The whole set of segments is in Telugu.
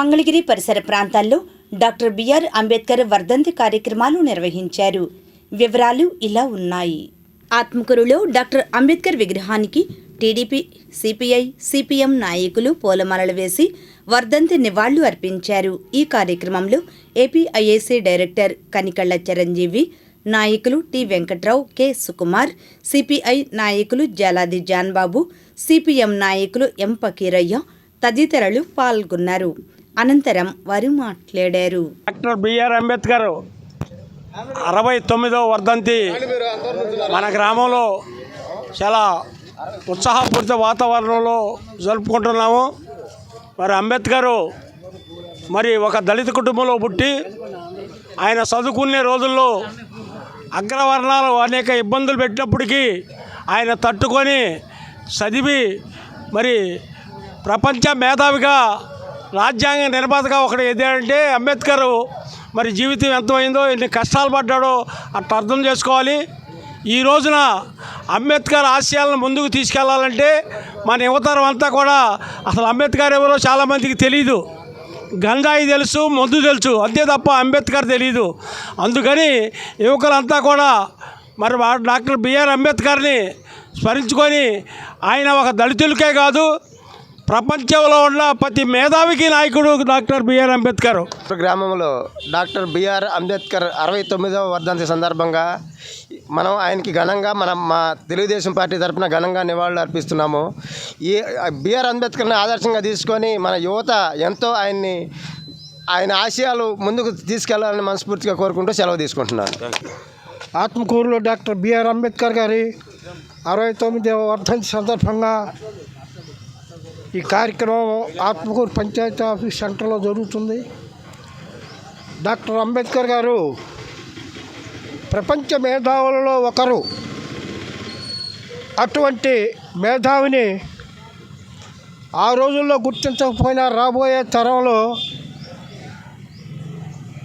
మంగళగిరి పరిసర ప్రాంతాల్లో డాక్టర్ బిఆర్ అంబేద్కర్ వర్ధంతి కార్యక్రమాలు నిర్వహించారు. వివరాలు ఇలా ఉన్నాయి. ఆత్మకూరులో డాక్టర్ అంబేద్కర్ విగ్రహానికి టీడీపీ సిపిఐ సిపిఎం నాయకులు పూలమాలలు వేసి వర్ధంతి నివాళులు అర్పించారు. ఈ కార్యక్రమంలో ఏపీఐఏసీ డైరెక్టర్ కనికళ్ళ చిరంజీవి నాయకులు T Venkatrao K Sukumar CPI నాయకులు జలాది జాన్బాబు సిపిఎం నాయకులు ఎం పకీరయ్య తదితరులు పాల్గొన్నారు. అనంతరం వారు మాట్లాడారు. డాక్టర్ బిఆర్ అంబేద్కర్ అరవై తొమ్మిదవ వర్ధంతి మన గ్రామంలో చాలా ఉత్సాహపూరిత వాతావరణంలో జరుపుకుంటున్నాము. మరి అంబేద్కర్ మరి ఒక దళిత కుటుంబంలో పుట్టి ఆయన చదువుకునే రోజుల్లో అగ్రవర్ణాలు అనేక ఇబ్బందులు పెట్టినప్పటికీ ఆయన తట్టుకొని చదివి మరి ప్రపంచ మేధావిగా రాజ్యాంగ నిర్మాతగా ఒకటి ఎదిగాడంటే అంబేద్కర్. మరి జీవితం ఎంతమైందో ఎన్ని కష్టాలు పడ్డాడో అట్లా అర్థం చేసుకోవాలి. ఈ రోజున అంబేద్కర్ ఆశయాలను ముందుకు తీసుకెళ్ళాలంటే మన యువతరం అంతా కూడా అసలు అంబేద్కర్ ఎవరో చాలామందికి తెలియదు గంజాయి తెలుసు మందు తెలుసు అంతే తప్ప అంబేద్కర్ తెలియదు అందుకని యువకులంతా కూడా మరి వా- డాక్టర్ బిఆర్ అంబేద్కర్ని స్మరించుకొని ఆయన ఒక దళితులకే కాదు ప్రపంచంలో ఉన్న ప్రతి మేధావికి నాయకుడు డాక్టర్ బిఆర్ అంబేద్కర్. గ్రామంలో డాక్టర్ బిఆర్ అంబేద్కర్ అరవై తొమ్మిదవ వర్ధంతి సందర్భంగా మనం ఆయనకి ఘనంగా మనం మా తెలుగుదేశం పార్టీ తరఫున ఘనంగా నివాళులు అర్పిస్తున్నాము. ఈ బిఆర్ అంబేద్కర్ని ఆదర్శంగా తీసుకొని మన యువత ఎంతో ఆయన్ని ఆయన ఆశయాలు ముందుకు తీసుకెళ్ళాలని మనస్ఫూర్తిగా కోరుకుంటూ సెలవు తీసుకుంటున్నాను. ఆత్మకూరులో డాక్టర్ బిఆర్ అంబేద్కర్ గారి అరవై తొమ్మిదవ వర్ధంతి సందర్భంగా ఈ కార్యక్రమం ఆత్మకూరు పంచాయతీ ఆఫీస్ సెంటర్లో జరుగుతుంది. డాక్టర్ అంబేద్కర్ గారు ప్రపంచ మేధావులలో ఒకరు. అటువంటి మేధావిని ఆ రోజుల్లో గుర్తించకపోయినా రాబోయే తరంలో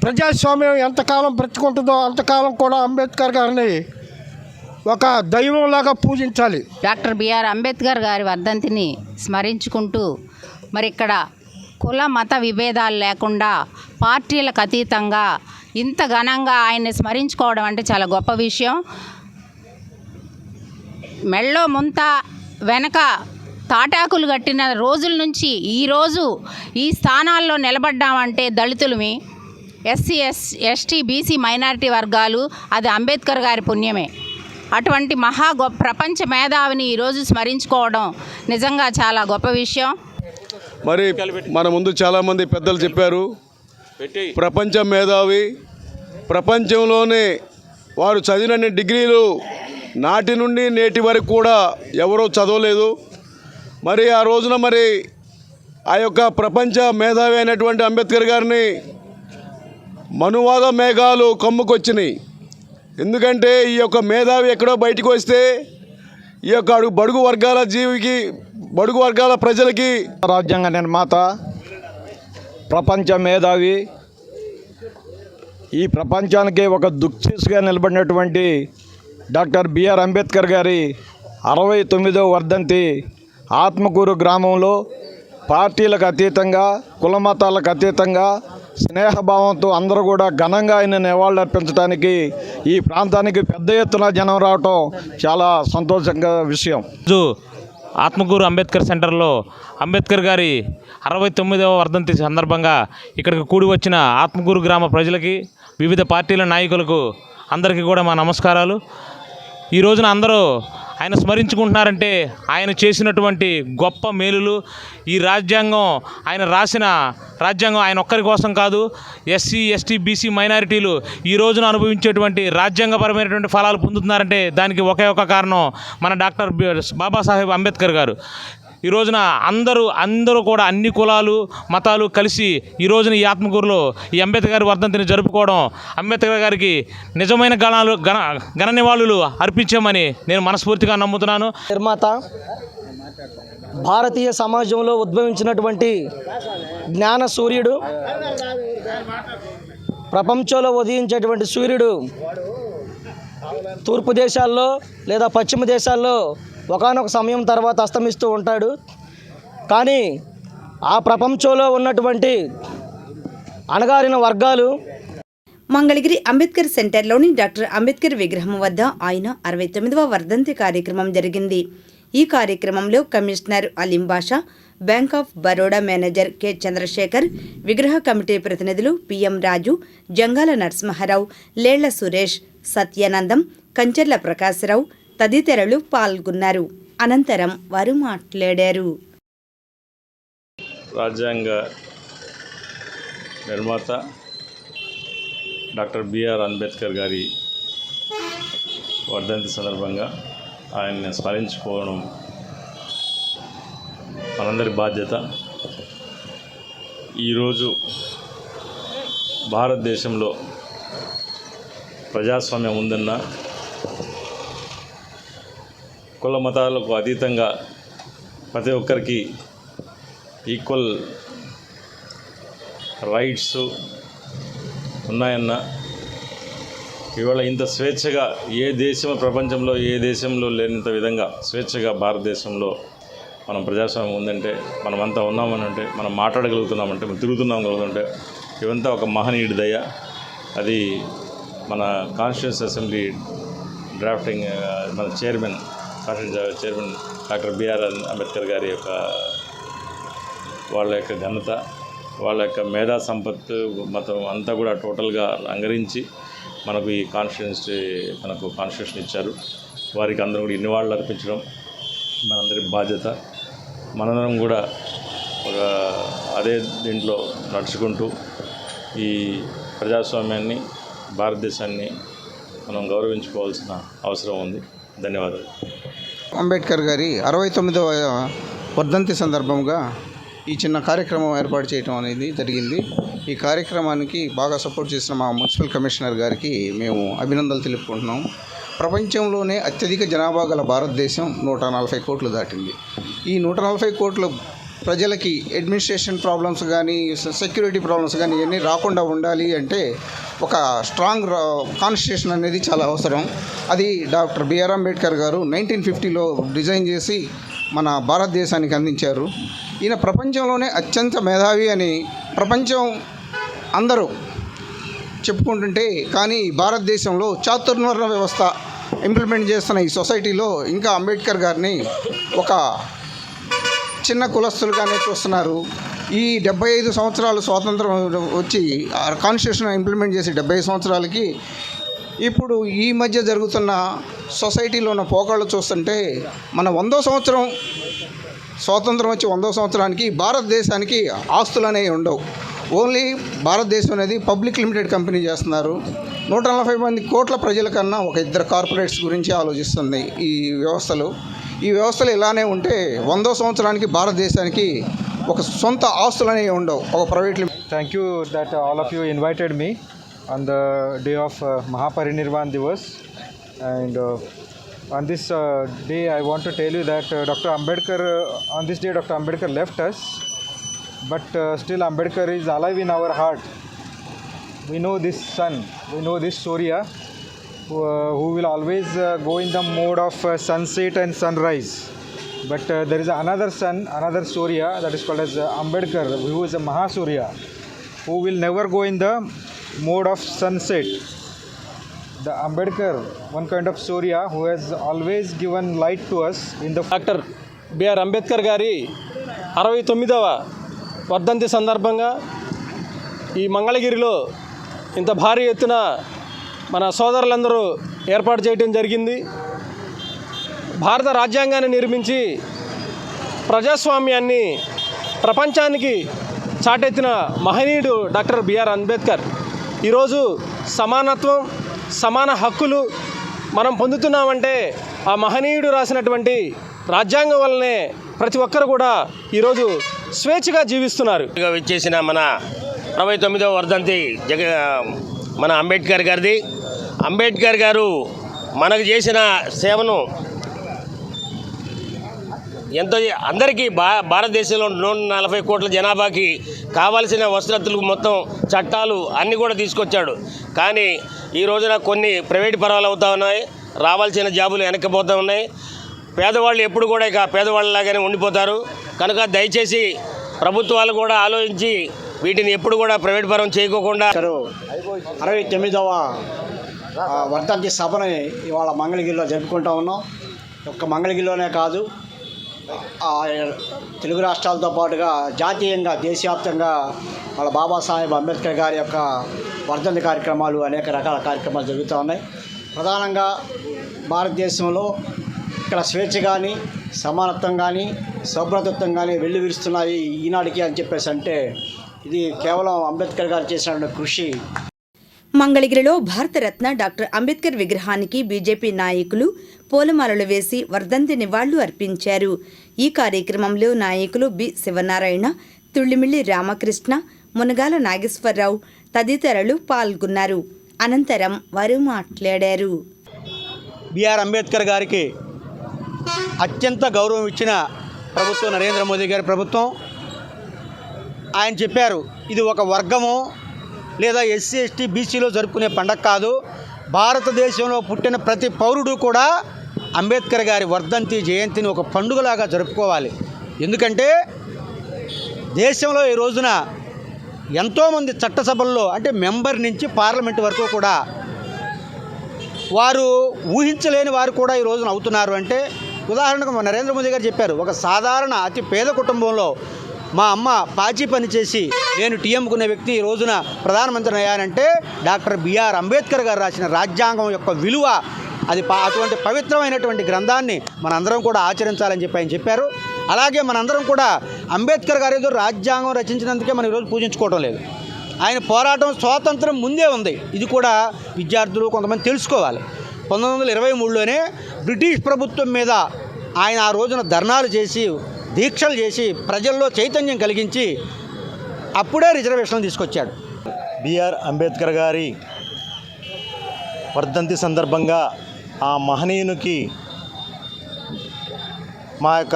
ప్రజాస్వామ్యం ఎంతకాలం బ్రతుకుంటుందో అంతకాలం కూడా అంబేద్కర్ గారిని ఒక దైవంలాగా పూజించాలి. డాక్టర్ బిఆర్ అంబేద్కర్ గారి వర్ధంతిని స్మరించుకుంటూ మరి ఇక్కడ కుల మత విభేదాలు లేకుండా పార్టీలకు అతీతంగా ఇంత ఘనంగా ఆయన్ని స్మరించుకోవడం అంటే చాలా గొప్ప విషయం. మెళ్ళో ముంత వెనక తాటాకులు కట్టిన రోజుల నుంచి ఈరోజు ఈ స్థానాల్లో నిలబడ్డామంటే దళితులమి. SC S ST BC minority వర్గాలు అది అంబేద్కర్ గారి పుణ్యమే. అటువంటి మహా గొప్ప ప్రపంచ మేధావిని ఈరోజు స్మరించుకోవడం నిజంగా చాలా గొప్ప విషయం. మరి మన ముందు చాలామంది పెద్దలు చెప్పారు ప్రపంచ మేధావి ప్రపంచంలోనే వారు చదివినన్ని డిగ్రీలు నాటి నుండి నేటి వరకు కూడా ఎవరూ చదవలేదు. మరి ఆ రోజున మరి ఆ యొక్క ప్రపంచ మేధావి అయినటువంటి అంబేద్కర్ గారిని మనువాద మేఘాలు కమ్ముకొచ్చినాయి. ఎందుకంటే ఈ యొక్క మేధావి ఎక్కడో బయటకు వస్తే ఈ యొక్క అడుగు బడుగు వర్గాల జీవికి బడుగు వర్గాల ప్రజలకి రాజ్యాంగ నిర్మాత ప్రపంచ మేధావి ఈ ప్రపంచానికి ఒక దుఃఖీసుగా నిలబడినటువంటి డాక్టర్ బిఆర్ అంబేద్కర్ గారి అరవై తొమ్మిదో వర్ధంతి ఆత్మకూరు గ్రామంలో పార్టీలకు అతీతంగా కులమతాలకు అతీతంగా స్నేహభావంతో అందరూ కూడా ఘనంగా ఆయన నివాళులు అర్పించడానికి ఈ ప్రాంతానికి పెద్ద ఎత్తున జనం రావటం చాలా సంతోషంగా విషయం. రోజు ఆత్మకూరు అంబేద్కర్ సెంటర్లో అంబేద్కర్ గారి అరవై తొమ్మిదవ వర్ధంతి సందర్భంగా ఇక్కడికి కూడి వచ్చిన ఆత్మకూరు గ్రామ ప్రజలకి వివిధ పార్టీల నాయకులకు అందరికీ కూడా మా నమస్కారాలు. ఈ రోజున అందరూ ఆయన స్మరించుకుంటున్నారంటే ఆయన చేసినటువంటి గొప్ప మేలులు ఈ రాజ్యాంగం ఆయన రాసిన రాజ్యాంగం ఆయన ఒక్కరి కోసం కాదు ఎస్సీ ఎస్టీ బీసీ మైనారిటీలు ఈ రోజున అనుభవించేటువంటి రాజ్యాంగపరమైనటువంటి ఫలాలు పొందుతున్నారంటే దానికి ఒకే ఒక కారణం మన డాక్టర్ బాబాసాహెబ్ అంబేద్కర్ గారు. ఈ రోజున అందరూ అందరూ కూడా అన్ని కులాలు మతాలు కలిసి ఈ రోజున ఈ ఆత్మకూరులో ఈ అంబేద్కర్ వర్ధంతిని జరుపుకోవడం అంబేద్కర్ గారికి నిజమైన గణాలు గణ గణ నివాళులు అర్పించామని నేను మనస్ఫూర్తిగా నమ్ముతున్నాను. నిర్మాత భారతీయ సమాజంలో ఉద్భవించినటువంటి జ్ఞాన సూర్యుడు ప్రపంచంలో ఉదయించేటువంటి సూర్యుడు తూర్పు దేశాల్లో లేదా పశ్చిమ దేశాల్లో ఒకానొక సమయం తర్వాత అస్తమిస్తూ ఉంటాడు. కానీ ఆ ప్రపంచంలో ఉన్నటువంటి అణగారిన వర్గాలు మంగళగిరి అంబేద్కర్ సెంటర్లోని డాక్టర్ అంబేద్కర్ విగ్రహం వద్ద ఆయన అరవై తొమ్మిదవ వర్ధంతి కార్యక్రమం జరిగింది. ఈ కార్యక్రమంలో commissioner Aleem Basha bank of Baroda manager K. Chandrasekhar విగ్రహ కమిటీ ప్రతినిధులు పిఎం రాజు జంగాల నరసింహారావు లేళ్ళ సురేష్ సత్యానందం కంచెర్ల ప్రకాశరావు తదితరులు పాల్గొన్నారు. అనంతరం వారు మాట్లాడారు. రాజ్యాంగ నిర్మాత డాక్టర్ బిఆర్ అంబేద్కర్ గారి వర్ధంతి సందర్భంగా ఆయన్ని స్మరించుకోవడం మనందరి బాధ్యత. ఈరోజు భారతదేశంలో ప్రజాస్వామ్యం ఉందన్న కుల మతాలకు అతీతంగా ప్రతి ఒక్కరికి ఈక్వల్ రైట్స్ ఉన్నాయన్న ఇవాళ ఇంత స్వేచ్ఛగా ఏ దేశం ప్రపంచంలో ఏ దేశంలో లేనంత విధంగా స్వేచ్ఛగా భారతదేశంలో మనం ప్రజాస్వామ్యం ఉందంటే మనమంతా ఉన్నామని అంటే మనం మాట్లాడగలుగుతున్నామంటే మనం తిరుగుతున్నాం కలుగుతుంటే ఇవంతా ఒక మహనీయుడి దయ. అది మన కాన్స్టిట్యూన్స్ అసెంబ్లీ డ్రాఫ్టింగ్ మన chairman constituents chairman doctor BR Ambedkar గారి యొక్క వాళ్ళ యొక్క ఘనత వాళ్ళ యొక్క మేధా సంపత్తు మొత్తం అంతా కూడా టోటల్గా అంగరించి మనకు ఈ కాన్స్టిట్యూన్సీ మనకు కాన్స్టిట్యూషన్ ఇచ్చారు. వారికి అందరం కూడా ఇన్ని వాళ్ళు అర్పించడం మనందరి బాధ్యత. మనందరం కూడా ఒక అదే దీంట్లో నడుచుకుంటూ ఈ ప్రజాస్వామ్యాన్ని భారతదేశాన్ని మనం గౌరవించుకోవాల్సిన అవసరం ఉంది. ధన్యవాదాలు. అంబేద్కర్ గారి అరవై తొమ్మిదవ వర్ధంతి సందర్భంగా ఈ చిన్న కార్యక్రమం ఏర్పాటు చేయడం అనేది జరిగింది. ఈ కార్యక్రమానికి బాగా సపోర్ట్ చేసిన మా మున్సిపల్ కమిషనర్ గారికి మేము అభినందనలు తెలుపుకుంటున్నాం. ప్రపంచంలోనే అత్యధిక జనాభా గల భారతదేశం నూట నలభై కోట్లు దాటింది. ఈ నూట నలభై కోట్ల ప్రజలకి అడ్మినిస్ట్రేషన్ ప్రాబ్లమ్స్ కానీ సెక్యూరిటీ ప్రాబ్లమ్స్ కానీ ఇవన్నీ రాకుండా ఉండాలి అంటే ఒక స్ట్రాంగ్ కాన్స్టిట్యూషన్ అనేది చాలా అవసరం. అది డాక్టర్ బిఆర్ అంబేద్కర్ గారు నైన్టీన్ ఫిఫ్టీలో డిజైన్ చేసి మన భారతదేశానికి అందించారు. ఈయన ప్రపంచంలోనే అత్యంత మేధావి అని ప్రపంచం అందరూ చెప్పుకుంటుంటే కానీ భారతదేశంలో చాతుర్వర్ణ వ్యవస్థ ఇంప్లిమెంట్ చేస్తున్న ఈ సొసైటీలో ఇంకా అంబేద్కర్ గారిని ఒక చిన్న కులస్తులుగానే చూస్తున్నారు. ఈ డెబ్బై ఐదు సంవత్సరాలు స్వాతంత్రం వచ్చి కాన్స్టిట్యూషన్ ఇంప్లిమెంట్ చేసి డెబ్బై ఐదు సంవత్సరాలకి ఇప్పుడు ఈ మధ్య జరుగుతున్న సొసైటీలో ఉన్న పోకళ్ళు చూస్తుంటే మన వందో సంవత్సరం స్వాతంత్రం వచ్చి వందో సంవత్సరానికి భారతదేశానికి ఆస్తులు అనేవి ఉండవు. ఓన్లీ భారతదేశం అనేది పబ్లిక్ లిమిటెడ్ కంపెనీ చేస్తున్నారు. నూట నలభై మంది కోట్ల ప్రజల కన్నా ఒక ఇద్దరు కార్పొరేట్స్ గురించి ఆలోచిస్తుంది ఈ వ్యవస్థలు. ఈ వ్యవస్థలు ఇలానే ఉంటే వందో సంవత్సరానికి భారతదేశానికి ఒక సొంత ఆస్తులు అనేవి ఉండవు ఒక privately. Thank you that all of you invited me on the day of Mahaparinirvan Divas and on this day I want to tell you that doctor Ambedkar on this day doctor Ambedkar left us but still Ambedkar is alive in our heart we know this sun we know this Surya who, uh, who will always uh, go in the mode of uh, sunset and sunrise. But uh, there is another sun, another Surya that is called as uh, Ambedkar, who is a Mahasurya, who will never go in the mode of sunset. The Ambedkar, one kind of Surya, who has always given light to us in the doctor BR Ambedkar గారి అరవై తొమ్మిదవ వర్ధంతి సందర్భంగా ఈ మంగళగిరిలో ఇంత భారీ ఎత్తున మన సోదరులందరూ ఏర్పాటు చేయడం జరిగింది. భారత రాజ్యాంగాన్ని నిర్మించి ప్రజాస్వామ్యాన్ని ప్రపంచానికి చాటెత్తిన మహనీయుడు డాక్టర్ బిఆర్ అంబేద్కర్. ఈరోజు సమానత్వం సమాన హక్కులు మనం పొందుతున్నామంటే ఆ మహనీయుడు రాసినటువంటి రాజ్యాంగం వల్లనే ప్రతి ఒక్కరు కూడా ఈరోజు స్వేచ్ఛగా జీవిస్తున్నారు. ఇక విచ్చేసిన మన అరవై తొమ్మిదవ వర్ధంతి జగ మన అంబేద్కర్ గారిది. అంబేద్కర్ గారు మనకు చేసిన సేవను ఎంతో అందరికీ భా భారతదేశంలో నూట నలభై కోట్ల జనాభాకి కావాల్సిన వసతులు మొత్తం చట్టాలు అన్నీ కూడా తీసుకొచ్చాడు. కానీ ఈ రోజున కొన్ని ప్రైవేట్ పర్వాలు అవుతా ఉన్నాయి. రావాల్సిన జాబులు వెనక్కిపోతూ ఉన్నాయి. పేదవాళ్ళు ఎప్పుడు కూడా ఇక పేదవాళ్ళలాగానే ఉండిపోతారు. కనుక దయచేసి ప్రభుత్వాలు కూడా ఆలోచించి వీటిని ఎప్పుడు కూడా ప్రైవేట్ పరం చేయకోకుండా అరవై తొమ్మిదవ వర్ధంతి సభని ఇవాళ మంగళగిరిలో జరుపుకుంటా ఉన్నాం. ఒక్క మంగళగిరిలోనే కాదు తెలుగు రాష్ట్రాలతో పాటుగా జాతీయంగా దేశవ్యాప్తంగా వాళ్ళ బాబాసాహెబ్ అంబేద్కర్ గారి యొక్క వర్ధంతి కార్యక్రమాలు అనేక రకాల కార్యక్రమాలు జరుగుతూ ఉన్నాయి. ప్రధానంగా భారతదేశంలో ఇక్కడ స్వేచ్ఛ కానీ సమానత్వం కానీ సౌభ్రతత్వం కానీ వెళ్ళి విరుస్తున్నాయి ఈనాటికి అని చెప్పేసి అంటే ఇది కేవలం అంబేద్కర్ గారు చేసినటువంటి కృషి. మంగళగిరిలో భారతరత్న డాక్టర్ అంబేద్కర్ విగ్రహానికి బీజేపీ నాయకులు పూలమాలలు వేసి వర్ధంతి నివాళులు అర్పించారు. ఈ కార్యక్రమంలో నాయకులు బి శివనారాయణ తుళ్ళిమిల్లి రామకృష్ణ మునగాల నాగేశ్వరరావు తదితరులు పాల్గొన్నారు. అనంతరం వారు మాట్లాడారు. బిఆర్ అంబేద్కర్ గారికి అత్యంత గౌరవం ఇచ్చిన ప్రభుత్వం నరేంద్ర మోదీ గారి ప్రభుత్వం. ఆయన చెప్పారు ఇది ఒక వర్గము లేదా ఎస్సీ ఎస్టీ బీసీలో జరుపుకునే పండగ కాదు. భారతదేశంలో పుట్టిన ప్రతి పౌరుడు కూడా అంబేద్కర్ గారి వర్ధంతి జయంతిని ఒక పండుగలాగా జరుపుకోవాలి. ఎందుకంటే దేశంలో ఈ రోజున ఎంతోమంది చట్టసభల్లో అంటే మెంబర్ నుంచి పార్లమెంట్ వరకు కూడా వారు ఊహించలేని వారు కూడా ఈ రోజున అవుతున్నారు. అంటే ఉదాహరణకు నరేంద్ర మోదీ గారు చెప్పారు ఒక సాధారణ అతి పేద కుటుంబంలో మా అమ్మ పాచి పని చేసి నేను టీఎంకునే వ్యక్తి ఈ రోజున ప్రధానమంత్రి అయ్యానంటే డాక్టర్ బిఆర్ అంబేద్కర్ గారు రాసిన రాజ్యాంగం యొక్క విలువ అది అటువంటి పవిత్రమైనటువంటి గ్రంథాన్ని మనందరం కూడా ఆచరించాలని చెప్పి ఆయన చెప్పారు. అలాగే మనందరం కూడా అంబేద్కర్ గారు ఏదో రాజ్యాంగం రచించినందుకే మనం ఈరోజు పూజించుకోవడం లేదు. ఆయన పోరాటం స్వాతంత్రం ముందే ఉంది. ఇది కూడా విద్యార్థులు కొంతమంది తెలుసుకోవాలి. పంతొమ్మిది వందల ఇరవై మూడులోనే బ్రిటిష్ ప్రభుత్వం మీద ఆయన ఆ రోజున ధర్నాలు చేసి దీక్షలు చేసి ప్రజల్లో చైతన్యం కలిగించి అప్పుడే రిజర్వేషన్లు తీసుకొచ్చాడు. బిఆర్ అంబేద్కర్ గారి వర్ధంతి సందర్భంగా ఆ మహనీయునికి మా యొక్క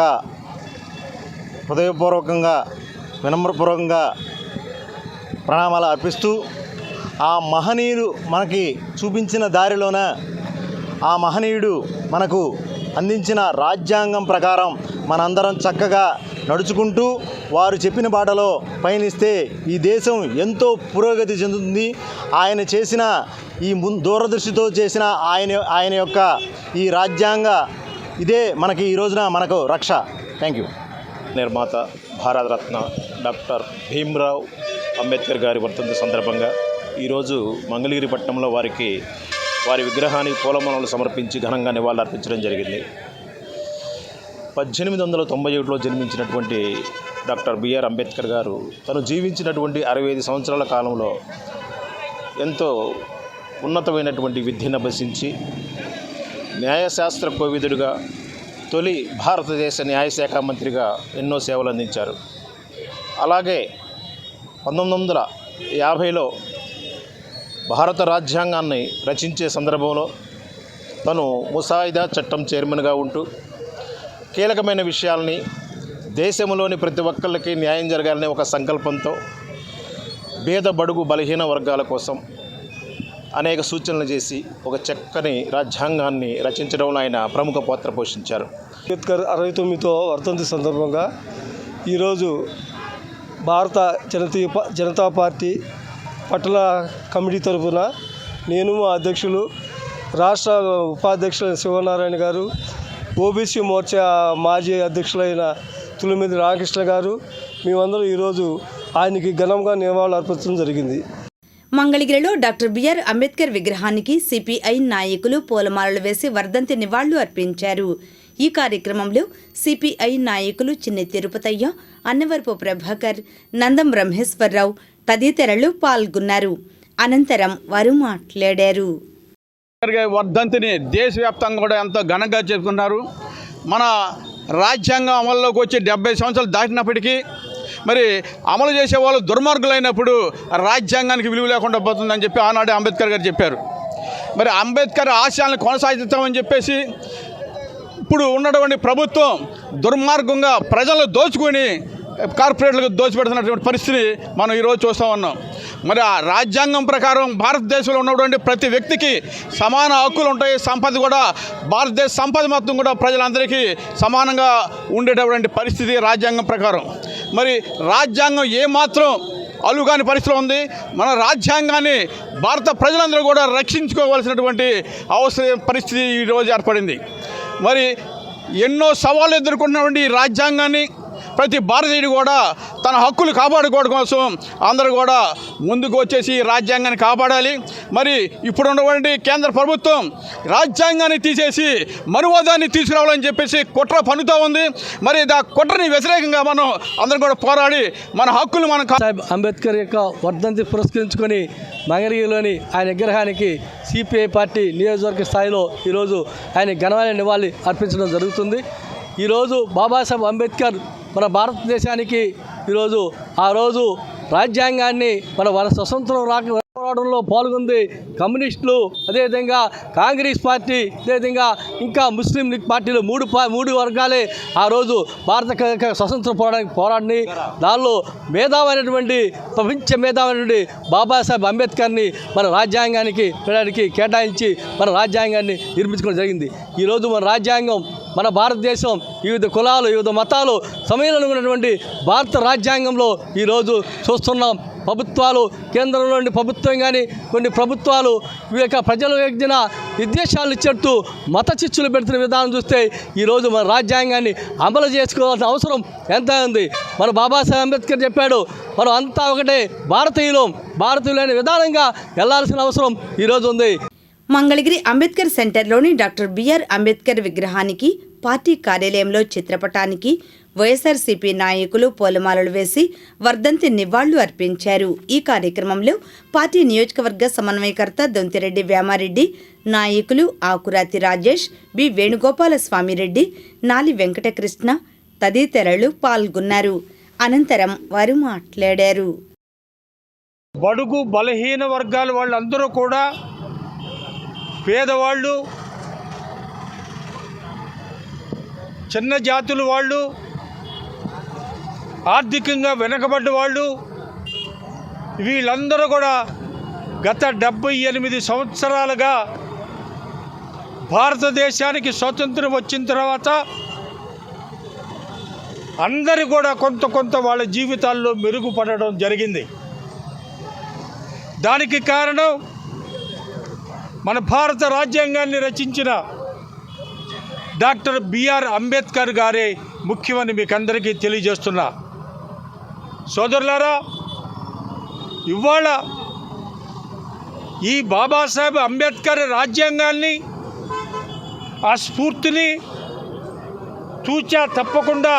హృదయపూర్వకంగా వినమ్రపూర్వకంగా ప్రణామాలు అర్పిస్తూ ఆ మహనీయుడు మనకి చూపించిన దారిలోన ఆ మహనీయుడు మనకు అందించిన రాజ్యాంగం ప్రకారం మనందరం చక్కగా నడుచుకుంటూ వారు చెప్పిన బాటలో పయనిస్తే ఈ దేశం ఎంతో పురోగతి చెందుతుంది. ఆయన చేసిన ఈ ము దూరదృష్టితో చేసిన ఆయన ఆయన యొక్క ఈ రాజ్యాంగ ఇదే మనకి ఈ రోజున మనకు రక్ష. థ్యాంక్ యూ నిర్మాత భారతరత్న డాక్టర్ భీమ్రావ్ అంబేద్కర్ గారి వర్ధంతి సందర్భంగా ఈరోజు మంగళగిరి పట్టణంలో వారికి వారి విగ్రహానికి పూలమాలలు సమర్పించి ఘనంగా నివాళులర్పించడం జరిగింది. పద్దెనిమిది వందల తొంభై ఒకటిలో జన్మించినటువంటి డాక్టర్ బిఆర్ అంబేద్కర్ గారు తను జీవించినటువంటి అరవై ఐదు సంవత్సరాల కాలంలో ఎంతో ఉన్నతమైనటువంటి విద్యను అభ్యసించి న్యాయశాస్త్ర కోవిదుడిగా తొలి భారతదేశ న్యాయశాఖ మంత్రిగా ఎన్నో సేవలు అందించారు. అలాగే పంతొమ్మిది వందల యాభైలో భారత రాజ్యాంగాన్ని రచించే సందర్భంలో తను ముసాయిదా చట్టం చైర్మన్గా ఉంటూ కీలకమైన విషయాల్ని దేశంలోని ప్రతి ఒక్కళ్ళకి న్యాయం జరగాలనే ఒక సంకల్పంతో భేద బడుగు బలహీన వర్గాల కోసం అనేక సూచనలు చేసి ఒక చక్కని రాజ్యాంగాన్ని రచించడంలో ఆయన ప్రముఖ పాత్ర పోషించారు. అంబేద్కర్ అరవై తొమ్మిదితో వర్ధంతి సందర్భంగా ఈరోజు భారత జనతీయ జనతా పార్టీ పట్టణ కమిటీ తరఫున నేను మా అధ్యక్షులు రాష్ట్ర ఉపాధ్యక్షులు శివనారాయణ గారు ఓబీసీ మోర్చా మాజీ అధ్యక్షులైన తులిమిది రామకృష్ణ గారు మేమందరం ఈరోజు ఆయనకి ఘనంగా నివాళులు అర్పించడం జరిగింది. మంగళగిరిలో డాక్టర్ బిఆర్ అంబేద్కర్ విగ్రహానికి సిపిఐ నాయకులు పూలమాలలు వేసి వర్ధంతి నివాళులు అర్పించారు. ఈ కార్యక్రమంలో సిపిఐ నాయకులు చిన్ని తిరుపతయ్య అన్నవరపు ప్రభాకర్ నందం బ్రహ్మేశ్వరరావు తదితరులు పాల్గొన్నారు. అనంతరం వారు మాట్లాడారు. వర్ధంతిని దేశవ్యాప్తంగా కూడా ఎంతో ఘనంగా చేసుకున్నారు మన రాజ్యాంగం అమల్లోకి వచ్చి డెబ్బై సంవత్సరాలు దాటినప్పటికీ మరి అమలు చేసే వాళ్ళు దుర్మార్గులైనప్పుడు రాజ్యాంగానికి విలువ లేకుండా పోతుందని చెప్పి ఆనాడు అంబేద్కర్ గారు చెప్పారు. మరి అంబేద్కర్ ఆశయాలను కొనసాగిస్తామని చెప్పేసి ఇప్పుడు ఉన్నటువంటి ప్రభుత్వం దుర్మార్గంగా ప్రజలు దోచుకొని కార్పొరేట్లకు దోచిపెడుతున్నటువంటి పరిస్థితి మనం ఈరోజు చూస్తూ ఉన్నాం. మరి ఆ రాజ్యాంగం ప్రకారం భారతదేశంలో ఉన్నటువంటి ప్రతి వ్యక్తికి సమాన హక్కులు ఉంటాయి. సంపద కూడా భారతదేశ సంపద మొత్తం కూడా ప్రజలందరికీ సమానంగా ఉండేటటువంటి పరిస్థితి రాజ్యాంగం ప్రకారం. మరి రాజ్యాంగం ఏమాత్రం అలుగాని పరిస్థితి ఉంది. మన రాజ్యాంగాన్ని భారత ప్రజలందరూ కూడా రక్షించుకోవాల్సినటువంటి అవసరం పరిస్థితి ఈరోజు ఏర్పడింది. మరి ఎన్నో సవాళ్ళు ఎదుర్కొన్నటువంటి ఈ రాజ్యాంగాన్ని ప్రతి భారతీయుడు కూడా తన హక్కులు కాపాడుకోవడం కోసం అందరూ కూడా ముందుకు వచ్చేసి రాజ్యాంగాన్ని కాపాడాలి. మరి ఇప్పుడు ఉన్నటువంటి కేంద్ర ప్రభుత్వం రాజ్యాంగాన్ని తీసేసి మనువాదాన్ని తీసుకురావాలని చెప్పేసి కుట్ర పన్నుతూ ఉంది. మరి దా కుట్రని వ్యతిరేకంగా మనం అందరం కూడా పోరాడి మన హక్కులు మనం సాహెబ్ అంబేద్కర్ యొక్క వర్ధంతి పురస్కరించుకొని మంగళగిరిలోని ఆయన విగ్రహానికి సిపిఐ పార్టీ నియోజకవర్గ స్థాయిలో ఈరోజు ఆయన ఘనమైన నివాళి అర్పించడం జరుగుతుంది. ఈరోజు బాబాసాహెబ్ అంబేద్కర్ మన భారతదేశానికి ఈరోజు ఆ రోజు రాజ్యాంగాన్ని మన మన స్వతంత్రం రాక పోరాటంలో పాల్గొంది కమ్యూనిస్టులు. అదేవిధంగా కాంగ్రెస్ పార్టీ అదేవిధంగా ఇంకా ముస్లిం లీగ్ పార్టీలు మూడు మూడు వర్గాలే ఆ రోజు భారత స్వతంత్ర పోరాటానికి పోరాడిని. దానిలో మేధావైనటువంటి ప్రపంచ మేధావైనటువంటి బాబాసాహెబ్ అంబేద్కర్ని మన రాజ్యాంగానికి పెట్టడానికి కేటాయించి మన రాజ్యాంగాన్ని నిర్మించుకోవడం జరిగింది. ఈరోజు మన రాజ్యాంగం మన భారతదేశం వివిధ కులాలు వివిధ మతాలు సమయంలో భారత రాజ్యాంగంలో ఈరోజు చూస్తున్నాం. ప్రభుత్వాలు కేంద్రంలోని ప్రభుత్వం కానీ కొన్ని ప్రభుత్వాలు ఈ యొక్క ప్రజల వ్యక్తిన నిర్దేశాలు ఇచ్చేట్టు మత చిచ్చులు పెడుతున్న విధానం చూస్తే ఈరోజు మన రాజ్యాంగాన్ని అమలు చేసుకోవాల్సిన అవసరం ఎంత ఉంది. మన బాబాసాహెబ్ అంబేద్కర్ చెప్పాడు మనం అంతా ఒకటే భారతీయులం భారతీయులైన విధానంగా వెళ్ళాల్సిన అవసరం ఈరోజు ఉంది. మంగళగిరి అంబేద్కర్ సెంటర్లోని డాక్టర్ బిఆర్ అంబేద్కర్ విగ్రహానికి పార్టీ కార్యాలయంలో చిత్రపటానికి వైఎస్ఆర్సీపీ నాయకులు పూలమాలలు వేసి వర్ధంతి నివాళులు అర్పించారు. ఈ కార్యక్రమంలో పార్టీ నియోజకవర్గ సమన్వయకర్త దొంతిరెడ్డి వ్యామారెడ్డి నాయకులు ఆకురాతి రాజేష్ బి వేణుగోపాల స్వామిరెడ్డి నాలి వెంకటకృష్ణ తదితరులు పాల్గొన్నారు. అనంతరం వారు మాట్లాడారు. బడుగు బలహీన వర్గాల వాళ్ళందరూ కూడా పేదవాళ్ళు చిన్న జాతుల వాళ్ళు ఆర్థికంగా వెనకబడ్డ వాళ్ళు వీళ్ళందరూ కూడా గత డెబ్బై ఎనిమిది సంవత్సరాలుగా భారతదేశానికి స్వతంత్రం వచ్చిన తర్వాత అందరి కూడా కొంత కొంత వాళ్ళ జీవితాల్లో మెరుగుపడడం జరిగింది. దానికి కారణం మన భారత రాజ్యాంగాన్ని రచించిన డాక్టర్ బిఆర్ అంబేద్కర్ గారే ముఖ్యమని మీకు అందరికీ తెలియజేస్తున్నా. సోదరులారా ఇవాళ ఈ బాబాసాహెబ్ అంబేద్కర్ రాజ్యాంగాన్ని ఆ స్ఫూర్తిని తూచా తప్పకుండా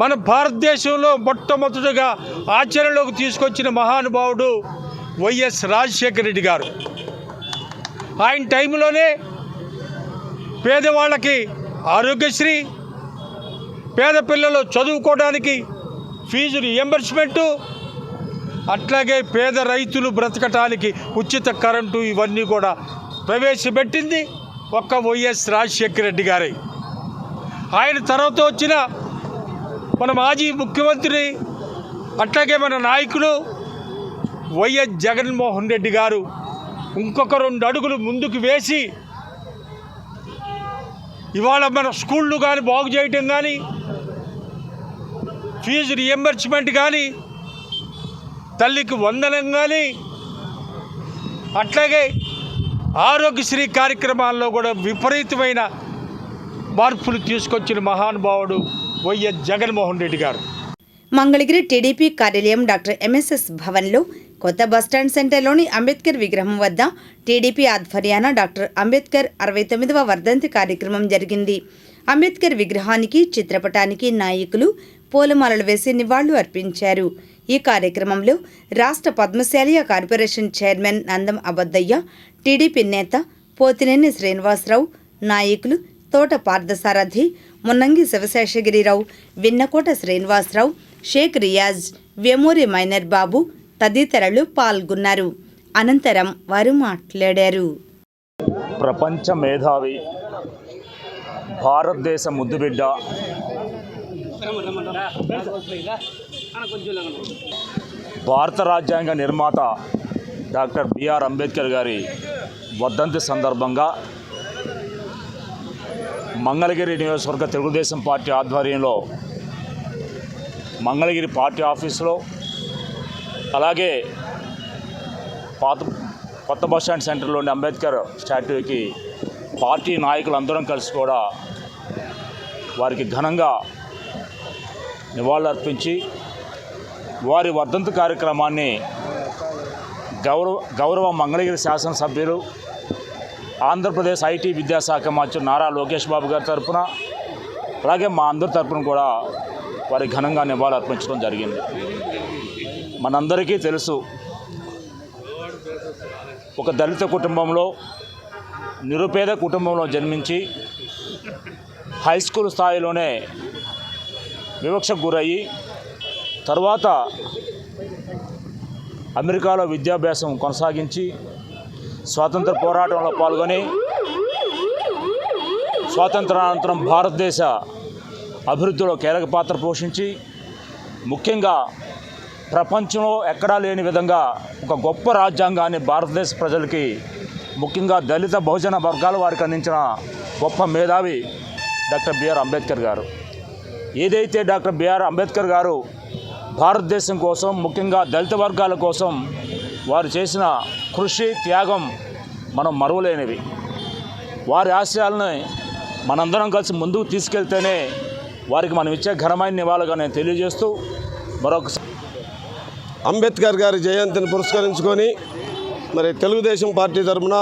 మన భారతదేశంలో మొట్టమొదటిగా ఆచరణలోకి తీసుకొచ్చిన మహానుభావుడు వైఎస్ రాజశేఖర రెడ్డి గారు. ఆయన టైంలోనే పేదవాళ్ళకి ఆరోగ్యశ్రీ పేద పిల్లలు చదువుకోవడానికి ఫీజు రియంబర్స్మెంటు అట్లాగే పేద రైతులు బ్రతకటానికి ఉచిత కరెంటు ఇవన్నీ కూడా ప్రవేశపెట్టింది ఒక్క వైఎస్ రాజశేఖర రెడ్డి గారే. ఆయన తర్వాత వచ్చిన మన మాజీ ముఖ్యమంత్రి అట్లాగే మన నాయకులు వైఎస్ జగన్మోహన్ రెడ్డి గారు ఇంకొక రెండు అడుగులు ముందుకు వేసి ఇవాళ మన స్కూళ్ళు కానీ బాగు చేయటం కానీ ఫీజు రియంబర్స్మెంట్ కానీ తల్లికి వందనం కానీ అట్లాగే ఆరోగ్యశ్రీ కార్యక్రమాల్లో కూడా విపరీతమైన మార్పులు తీసుకొచ్చిన మహానుభావుడు వైఎస్ జగన్మోహన్ రెడ్డి గారు. మంగళగిరి టీడీపీ కార్యాలయం డాక్టర్ ఎంఎస్ఎస్ భవన్లో కొత్త బస్టాండ్ సెంటర్లోని అంబేద్కర్ విగ్రహం వద్ద టీడీపీ ఆధ్వర్యాన డాక్టర్ అంబేద్కర్ అరవై తొమ్మిదవ వర్ధంతి కార్యక్రమం జరిగింది. అంబేద్కర్ విగ్రహానికి చిత్రపటానికి నాయకులు పూలమాలలు వేసి నివాళులు అర్పించారు. ఈ కార్యక్రమంలో రాష్ట్ర Padmasaliya corporation chairman Nandam Abaddayya TDP నేత పోతినేని శ్రీనివాసరావు నాయకులు తోట పార్థసారథి మున్నంగి శివశేషగిరిరావు విన్నకోట శ్రీనివాసరావు షేక్ రియాజ్ వేమూరి మైనర్ బాబు తదితరులు పాల్గొన్నారు. అనంతరం వారు మాట్లాడారు. ప్రపంచ మేధావి భారతదేశ ముద్దుబిడ్డ భారత రాజ్యాంగ నిర్మాత డాక్టర్ బిఆర్ అంబేద్కర్ గారి వర్ధంతి సందర్భంగా మంగళగిరి నియోజకవర్గ తెలుగుదేశం పార్టీ ఆధ్వర్యంలో మంగళగిరి పార్టీ ఆఫీసులో అలాగే పాత కొత్త బస్ స్టాండ్ సెంటర్లోని అంబేద్కర్ స్టాట్యూకి పార్టీ నాయకులు అందరం కలిసి కూడా వారికి ఘనంగా నివాళులర్పించి వారి వర్ధంతి కార్యక్రమాన్ని గౌరవ గౌరవ మంగళగిరి శాసనసభ్యులు ఆంధ్రప్రదేశ్ ఐటీ విద్యాశాఖ మంత్రి నారా లోకేష్ బాబు గారి తరపున అలాగే మా అందరి తరపున కూడా వారి ఘనంగా నివాళులు అర్పించడం జరిగింది. మనందరికీ తెలుసు. ఒక దళిత కుటుంబంలో నిరుపేద కుటుంబంలో జన్మించి హై స్కూల్ స్థాయిలోనే వివక్షకు గురయ్యి తర్వాత అమెరికాలో విద్యాభ్యాసం కొనసాగించి స్వాతంత్ర పోరాటంలో పాల్గొని స్వాతంత్రానంతరం భారతదేశ అభివృద్ధిలో కీలక పాత్ర పోషించి ముఖ్యంగా ప్రపంచంలో ఎక్కడా లేని విధంగా ఒక గొప్ప రాజ్యాంగాన్ని భారతదేశ ప్రజలకి ముఖ్యంగా దళిత బహుజన వర్గాల వారికి అందించిన గొప్ప మేధావి డాక్టర్ బిఆర్ అంబేద్కర్ గారు. ఏదైతే డాక్టర్ బిఆర్ అంబేద్కర్ గారు భారతదేశం కోసం ముఖ్యంగా దళిత వర్గాల కోసం వారు చేసిన కృషి త్యాగం మనం మరువలేనివి. వారి ఆశయాలని మనందరం కలిసి ముందుకు తీసుకెళ్తేనే వారికి మనం ఇచ్చే ఘనమైన నివాళులుగా నేను తెలియజేస్తూ మరొక అంబేద్కర్ గారి జయంతిని పురస్కరించుకొని మరి తెలుగుదేశం పార్టీ తరఫున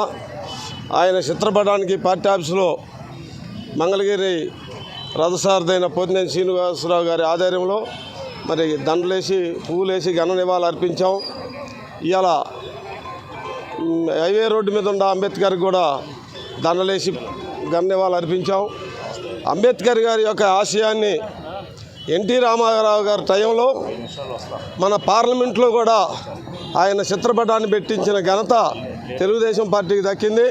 ఆయన చిత్రపటానికి పార్టీ ఆఫీసులో మంగళగిరి రథసారదైన పోతినేని శ్రీనివాసరావు గారి ఆధ్వర్యంలో మరి దండలేసి పువ్వులేసి ఘన నివాళులు అర్పించాం. ఇవాళ హైవే రోడ్డు మీద ఉన్న అంబేద్కర్ కూడా దండలేసి ఘన నివాళులు అర్పించాం. అంబేద్కర్ గారి యొక్క ఆశయాన్ని ఎన్టీ రామారావు గారి టైంలో మన పార్లమెంట్లో కూడా ఆయన చిత్రపటాన్ని పెట్టించిన ఘనత తెలుగుదేశం పార్టీకి దక్కింది.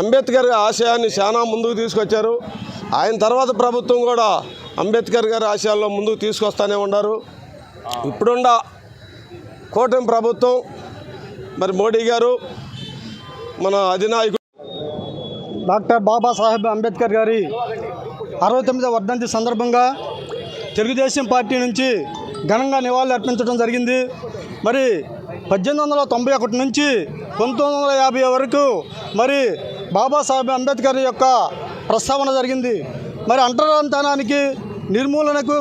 అంబేద్కర్ ఆశయాన్ని చాలా ముందుకు తీసుకొచ్చారు. ఆయన తర్వాత ప్రభుత్వం కూడా అంబేద్కర్ గారి ఆశయాల్లో ముందుకు తీసుకొస్తానే ఉన్నారు. ఇప్పుడున్న కూటమి ప్రభుత్వం మరి మోడీ గారు మన అధినాయకుడు డాక్టర్ బాబాసాహెబ్ అంబేద్కర్ గారి అరవై తొమ్మిదవ వర్ధంతి సందర్భంగా తెలుగుదేశం పార్టీ నుంచి ఘనంగా నివాళులు అర్పించడం జరిగింది. మరి పద్దెనిమిది వందల తొంభై ఒకటి నుంచి పంతొమ్మిది వందల యాభై వరకు మరి బాబాసాహెబ్ అంబేద్కర్ యొక్క ప్రస్తావన జరిగింది. మరి అంటరాంతనానికి నిర్మూలనకు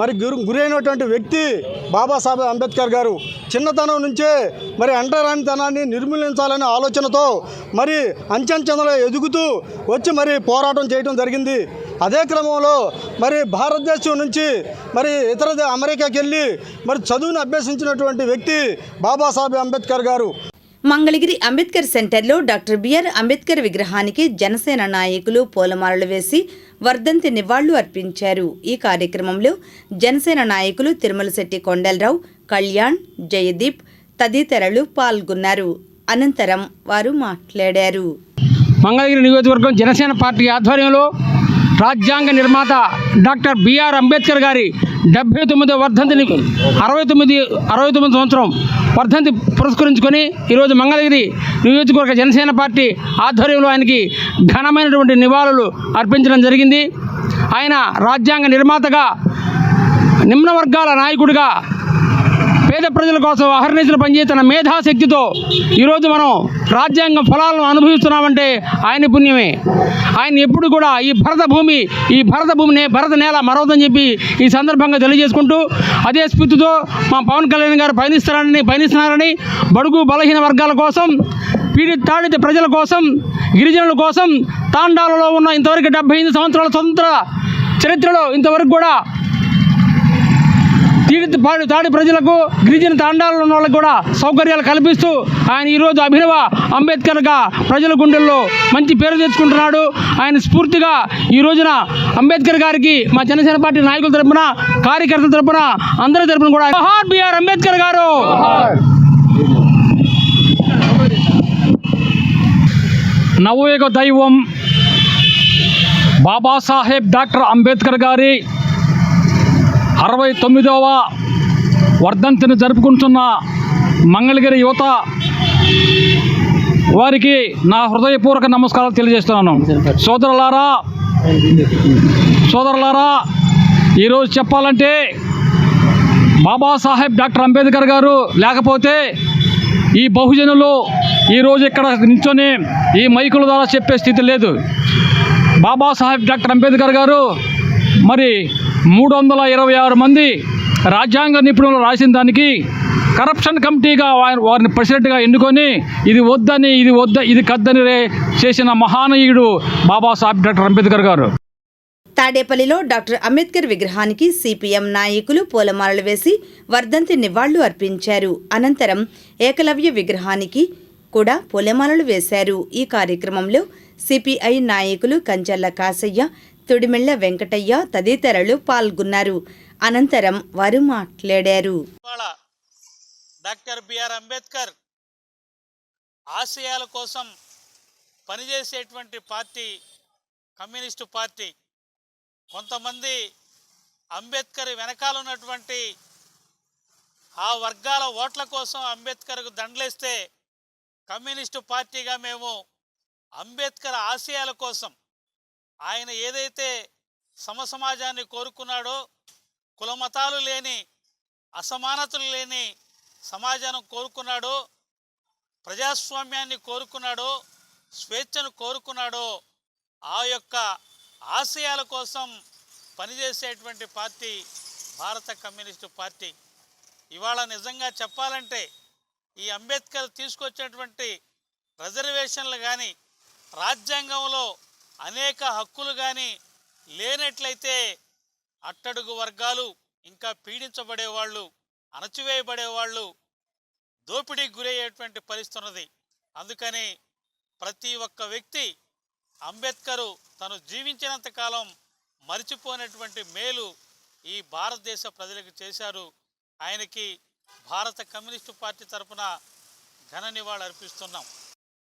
మరి గురు గురైనటువంటి వ్యక్తి బాబాసాహెబ్ అంబేద్కర్ గారు చిన్నతనం నుంచే మరి అంటరానితనాన్ని నిర్మూలించాలనే ఆలోచనతో మరి అంచెంచెంతలో ఎదుగుతూ వచ్చి మరి పోరాటం చేయడం జరిగింది. అదే క్రమంలో మరి భారతదేశం నుంచి మరి ఇతర అమెరికాకి వెళ్ళి మరి చదువుని అభ్యసించినటువంటి వ్యక్తి బాబాసాహెబ్ అంబేద్కర్ గారు. మంగళగిరి అంబేద్కర్ సెంటర్లో డాక్టర్ బిఆర్ అంబేద్కర్ విగ్రహానికి జనసేన నాయకులు పూలమాలలు వేసి వర్ధంతి నివాళులు అర్పించారు. ఈ కార్యక్రమంలో జనసేన నాయకులు తిరుమలశెట్టి కొండలరావు కళ్యాణ్ జయదీప్ తదితరులు పాల్గొన్నారు. అనంతరం వారు మాట్లాడారు. మంగళగిరి నియోజకవర్గం జనసేన పార్టీ ఆధ్వర్యంలో రాజ్యాంగ నిర్మాత డాక్టర్ బిఆర్ అంబేద్కర్ గారి డెబ్బై తొమ్మిదో వర్ధంతిని అరవై తొమ్మిది అరవై తొమ్మిది సంవత్సరం వర్ధంతి పురస్కరించుకొని ఈరోజు మంగళగిరి నియోజకవర్గ జనసేన పార్టీ ఆధ్వర్యంలో ఆయనకి ఘనమైనటువంటి నివాళులు అర్పించడం జరిగింది. ఆయన రాజ్యాంగ నిర్మాతగా నిమ్న వర్గాల నాయకుడిగా పేద ప్రజల కోసం అహర్నిశలు పనిచేస్తున్న తన మేధాశక్తితో ఈరోజు మనం రాజ్యాంగ ఫలాలను అనుభవిస్తున్నామంటే ఆయన పుణ్యమే. ఆయన ఎప్పుడు కూడా ఈ భరత భూమి ఈ భరత భూమిని భరత నేల మరవదని చెప్పి ఈ సందర్భంగా తెలియజేసుకుంటూ అదే స్ఫూర్తితో మా పవన్ కళ్యాణ్ గారు పయనిస్తున్నారని పయనిస్తున్నారని బడుగు బలహీన వర్గాల కోసం పీడిత తాడిత ప్రజల కోసం గిరిజనుల కోసం తాండాలలో ఉన్న ఇంతవరకు డెబ్బై ఐదు సంవత్సరాల స్వతంత్ర చరిత్రలో ఇంతవరకు కూడా తీడి పాడు తాడి ప్రజలకు గిరిజన తాండాలలో ఉన్న వాళ్ళకి కూడా సౌకర్యాలు కల్పిస్తూ ఆయన ఈరోజు అభినవ అంబేద్కర్గా ప్రజల గుండెల్లో మంచి పేరు తెచ్చుకుంటున్నాడు. ఆయన స్ఫూర్తిగా ఈ రోజున అంబేద్కర్ గారికి మా జనసేన పార్టీ నాయకుల తరపున కార్యకర్తల తరపున అందరి తరపున కూడా జోహార్ బిఆర్ అంబేద్కర్ గారు. నవయుగ దైవం బాబాసాహెబ్ డాక్టర్ అంబేద్కర్ గారి అరవై తొమ్మిదవ వర్ధంతిని జరుపుకుంటున్న మంగళగిరి యువత వారికి నా హృదయపూర్వక నమస్కారాలు తెలియజేస్తున్నాను. సోదరులారా సోదరులారా ఈరోజు చెప్పాలంటే బాబాసాహెబ్ డాక్టర్ అంబేద్కర్ గారు లేకపోతే ఈ బహుజనులు ఈరోజు ఇక్కడ నించొని ఈ మైకుల ద్వారా చెప్పే స్థితి లేదు. బాబాసాహెబ్ డాక్టర్ అంబేద్కర్ గారు మరి మూడు వందల ఇరవై ఆరు మంది రాజ్యాంగ నిపుణులు రాసిన దానికి కరప్షన్ కమిటీగా వారిని ప్రెసిడెంట్గా ఎన్నుకొని ఇది వద్దని ఇది వద్ద ఇది కద్దని రే- చేసిన మహానీయుడు బాబాసాహెబ్ డాక్టర్ అంబేద్కర్ గారు. తాడేపల్లిలో డాక్టర్ అంబేద్కర్ విగ్రహానికి సిపిఎం నాయకులు పూలమాలలు వేసి వర్ధంతి నివాళులు అర్పించారు. అనంతరం ఏకలవ్య విగ్రహానికి కూడా పూలమాలలు వేశారు. ఈ కార్యక్రమంలో సిపిఐ నాయకులు కంచర్ల కాసయ్య తొడిమెళ్ళ వెంకటయ్య తదితరులు పాల్గొన్నారు. అనంతరం వారు మాట్లాడారు. డాక్టర్ బిఆర్ అంబేద్కర్ ఆశయాల కోసం పనిచేసేటువంటి పార్టీ కమ్యూనిస్టు పార్టీ కొంతమంది అంబేద్కర్ వెనకాల ఉన్నటువంటి ఆ వర్గాల ఓట్ల కోసం అంబేద్కర్కు దండలేస్తే కమ్యూనిస్టు పార్టీగా మేము అంబేద్కర్ ఆశయాల కోసం ఆయన ఏదైతే సమసమాజాన్ని కోరుకున్నాడో కులమతాలు లేని అసమానతలు లేని సమాజాన్ని కోరుకున్నాడో ప్రజాస్వామ్యాన్ని కోరుకున్నాడో స్వేచ్ఛను కోరుకున్నాడో ఆ యొక్క ఆశయాల కోసం పనిచేసేటువంటి పార్టీ భారత కమ్యూనిస్టు పార్టీ. ఇవాళ నిజంగా చెప్పాలంటే ఈ అంబేద్కర్ తీసుకొచ్చినటువంటి రిజర్వేషన్లు కానీ రాజ్యాంగంలో అనేక హక్కులు కానీ లేనట్లయితే అట్టడుగు వర్గాలు ఇంకా పీడించబడేవాళ్ళు అణచివేయబడేవాళ్ళు దోపిడీకి గురయ్యేటువంటి పరిస్థితి ఉన్నది. అందుకని ప్రతి ఒక్క వ్యక్తి అంబేద్కరు తను జీవించినంత కాలం మరిచిపోయినటువంటి మేలు ఈ భారతదేశ ప్రజలకు చేశారు. ఆయనకి భారత కమ్యూనిస్టు పార్టీ తరపున ఘన నివాళి అర్పిస్తున్నాం.